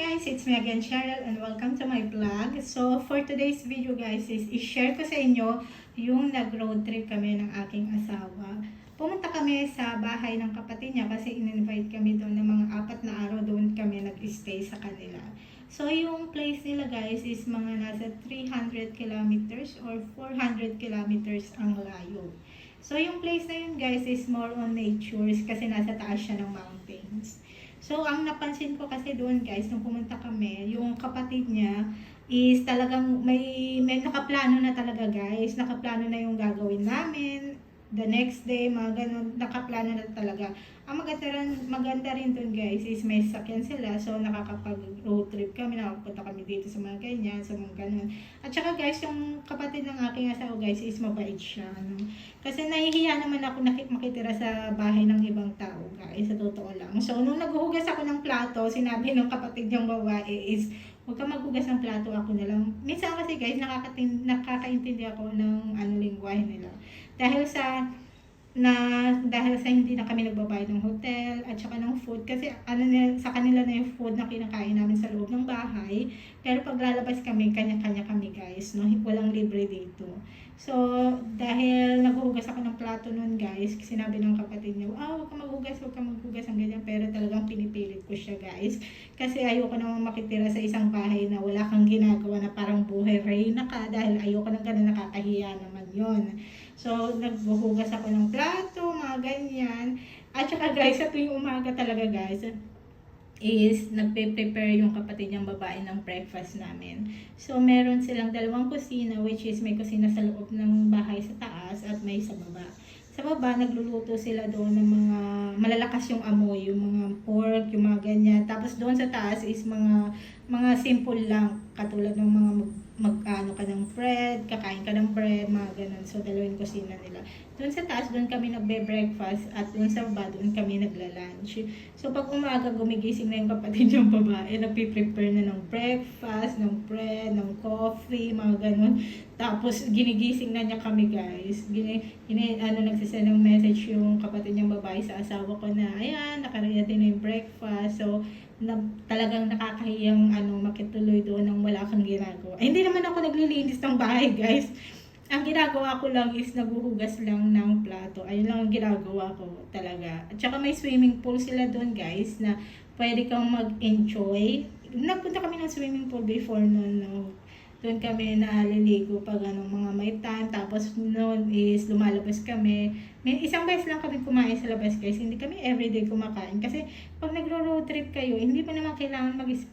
guys, it's me again Cheryl and welcome to my vlog. So for today's video guys is i-share ko sa inyo yung nag-road trip kami ng aking asawa. Pumunta kami sa bahay ng kapatid niya kasi in-invite kami doon ng mga apat na araw doon kami nag-stay sa kanila. So yung place nila guys is mga nasa 300 kilometers or 400 kilometers ang layo. So yung place na yun guys is more on natures kasi nasa taas siya ng mountains. So, ang napansin ko kasi doon guys, nung pumunta kami, yung kapatid niya is talagang may, may nakaplano na talaga guys. Nakaplano na yung gagawin namin. The next day, mga ganun, nakaplano na talaga. Ang maganda rin, maganda rin doon guys is may sakyan sila. So, nakakapag road trip kami. Nakapunta kami dito sa mga ganyan, sa mga ganun. At saka guys, yung kapatid ng aking asawa guys is mabait siya. Ano? Kasi nahihiya naman ako nakik makitira sa bahay ng ibang tao guys, sa totoo lang. So, nung naghuhugas ako ng plato, sinabi ng kapatid niyang babae is, huwag ka maghugas ng plato, ako na lang. Minsan kasi guys, nakakaintindi ako ng ano lingwahe nila. Dahil sa na dahil sa hindi na kami nagbabayad ng hotel at saka ng food kasi ano na, sa kanila na yung food na kinakain namin sa loob ng bahay pero pag lalabas kami kanya-kanya kami guys no? Walang libre dito. So dahil naghuhugas ako ng plato noon guys sinabi ng kapatid niya ah huwag ka maghugas huwag ka maghugas ang ganyan pero talagang pinipilit ko siya guys kasi ayoko naman makitira sa isang bahay na wala kang ginagawa na parang buhay reyna ka dahil ayoko nang ganun nakakahiya naman yon So, nagbuhugas ako ng plato, mga ganyan. At saka guys, sa tuwing umaga talaga guys, is nagpe-prepare yung kapatid niyang babae ng breakfast namin. So, meron silang dalawang kusina, which is may kusina sa loob ng bahay sa taas at may sa baba. Sa baba, nagluluto sila doon ng mga malalakas yung amoy, yung mga pork, yung mga ganyan. Tapos doon sa taas is mga mga simple lang, katulad ng mga mag-ano ka ng bread, kakain ka ng bread, mga ganun. So, dalawang kusina nila. Doon sa taas, doon kami nagbe-breakfast at doon sa baba, doon kami nagla-lunch. So, pag umaga, gumigising na yung kapatid yung babae, nagpiprepare na ng breakfast, ng bread, ng coffee, mga ganun. Tapos, ginigising na niya kami, guys. Gini, gini, ano, nagsisend ng message yung kapatid niyang babae sa asawa ko na, ayan, nakaredy na yung breakfast. So, na, talagang nakakahiyang ano, makituloy doon nang wala kang ginagawa. Eh, hindi naman ako naglilinis ng bahay, guys. Ang ginagawa ko lang is naguhugas lang ng plato. Ayun lang ang ginagawa ko talaga. At saka may swimming pool sila doon, guys, na pwede kang mag-enjoy. Nagpunta kami ng swimming pool before noon, no? Doon kami naliligo pag anong mga may time. Tapos noon is lumalabas kami. May isang beses lang kami kumain sa labas guys. Hindi kami everyday kumakain. Kasi pag nagro-road trip kayo, hindi pa naman kailangan mag-spend